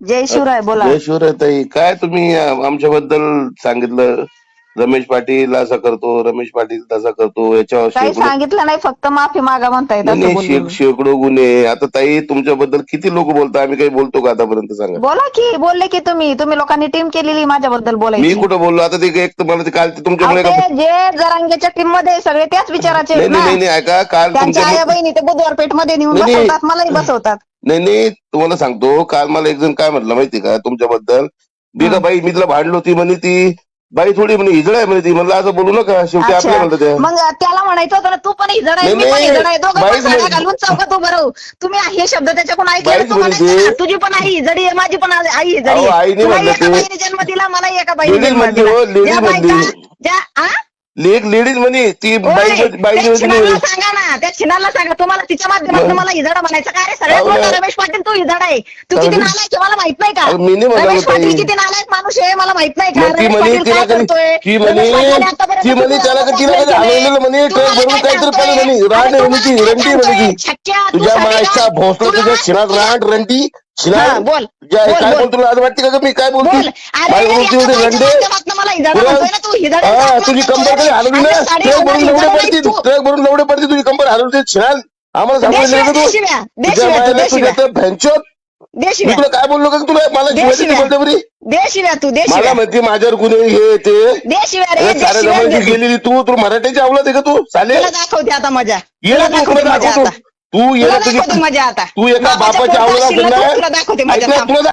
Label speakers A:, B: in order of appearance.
A: जय शिवराय बोला.
B: जय शिवराय ताई काय तुम्ही आमच्याबद्दल सांगितलं? रमेश पाटील असा करतो रमेश पाटील तसा करतो याच्यावर
A: काही
B: शेकडो
A: सांगितलं नाही फक्त माफी मागा म्हणतायत
B: नाही,
A: असं
B: नाही,
A: बोलले
B: शे- शेकडो गुन्हे. आता ताई तुमच्याबद्दल किती लोक बोलतात? आम्ही काही बोलतो का आतापर्यंत? सांगा.
A: बोला की बोलले की तुम्ही. तुम्ही लोकांनी टीम केलेली माझ्याबद्दल
B: मी
A: बोलायची
B: कुठं बोललो? आता ते एक तर मला ते काल ते
A: अहो,
B: तुमच्यामुळे का
A: ते जे जरांगेच्या टीममध्ये सगळे त्याच विचाराचे
B: नाही
A: आहेत
B: नाही
A: ना.
B: नाही नाही, ऐका काल
A: त्यांच्या आया बहिणी ते बुधवार पेठमध्ये नेऊन
B: नाही, नाही.
A: बसवतात मलाही बसवतात.
B: नाही नाही तुम्हाला सांगतो काल मला एक जण काय म्हटलं माहिती का तुमच्याबद्दल मी का. बाई मी तिला भांडलो ती म्हणे ती बाई थोडी म्हणे हिजड आहे म्हणे ती म्हणलं असं बोलू नका शेवटी आपल्या म्हणलं त्या
A: मग त्याला म्हणायचं होतं ना तू पण हिजड आहे
B: नाही,
A: मी पण
B: नाही.
A: हिजड आहे दोघं पण
B: बाईच
A: साड्या
B: म्हणे-
A: घालून चौकात उभं राहू तुम्ही हे शब्द त्याच्याकडून ऐकले
B: बाईच
A: तू
B: म्हणे
A: म्हणायचं
B: ते.
A: ना, तुझी पण आई हिजडी आहे माझी पण आई हिजडी आहे
B: म्हणलं ते.
A: बाईने जन्म दिला मला एका बाईने जन्म
B: म्हणली
A: दिला
B: हो,
A: ज्या
B: म्हणली.
A: ज्या आ?
B: एक लेडीज म्हणे ती बाई बाई
A: सांगा ना त्या छिनाला सांगा तुम्हाला तिच्या माध्यमातून मला हिजडा म्हणायचं का रे सगळ्यात
B: अहो,
A: मोठा. रमेश पाटील तू हिजडा आहे तू किती नालायक आहे मला माहीत नाही का
B: अहो, मी नाही म्हणालो
A: रमेश पाटील. किती नालायक माणूस आहे मला माहीत नाही का
B: मग ती
A: रमेश
B: म्हणे
A: पाटील
B: तिला
A: काय
B: कधी
A: करतोय
B: ती
A: रमेश
B: म्हणे
A: पाटलाने आतापर्यंत
B: ती म्हणे त्याला तिला कधी. हलवलेलं म्हणे
A: तू
B: ट्रक
A: मला
B: भरून
A: काय
B: काहीतरी
A: सांगतोय?
B: म्हणे
A: तू
B: म्हणे ती
A: काय
B: रंटी म्हणे
A: सांगतोय?
B: ती
A: छक्क्या, तू
B: तुझ्या मायचा
A: घाल.
B: भोसला
A: तुला-
B: तुझ्या शिनात रांड रंटी
A: हा, बोल.
B: काय
A: बोल,
B: काय
A: बोल.
B: बोलतो तुला आज वाटते का ग मी काय बोलतो?
A: बोल.
B: माझ्या होते रंडे
A: मला म्हणतोय ना तू
B: हा
A: म्हणतोय
B: तुझी कंबर कधी हलवली ना. ट्रक भरून लवडे. ट्रक भरून लवडे तुझी कंबर हलवते शिनाल आम्हाला
A: दे
B: सांगू
A: शिव्या,
B: का
A: दे
B: तू?
A: शिव्या, दे
B: तुझ्या
A: शिव्या,
B: मायला
A: दे
B: तुझ्या
A: शिव्या.
B: तर भॅंचोत
A: दे
B: मी
A: शिव्या
B: तुला काय बोललो का तुला? मला
A: दे
B: शिवाय
A: शिव्या.
B: बोलते बरी?
A: दे शिव्या तू
B: मला
A: शिव्या
B: म्हणते माझ्यावर गुन्हे हे ते.
A: दे शिव्या रे
B: अरे
A: दे
B: साऱ्या
A: शिव्या
B: जमान्याची
A: दे तू.
B: गेलेली तू. तू मराठीची आवडत आहे का तू? चालेल.
A: तुला दाखवते आता मजा.
B: ये ना
A: तुला
B: तू
A: दाखवते
B: तुला
A: मजा
B: दाखवतो
A: आता.
B: तू ये
A: तुला दाखवते मजा आता
B: तू एका
A: बापाच्या पोटात तू,
B: ना
A: तुला दाखवते थांब.
B: तुला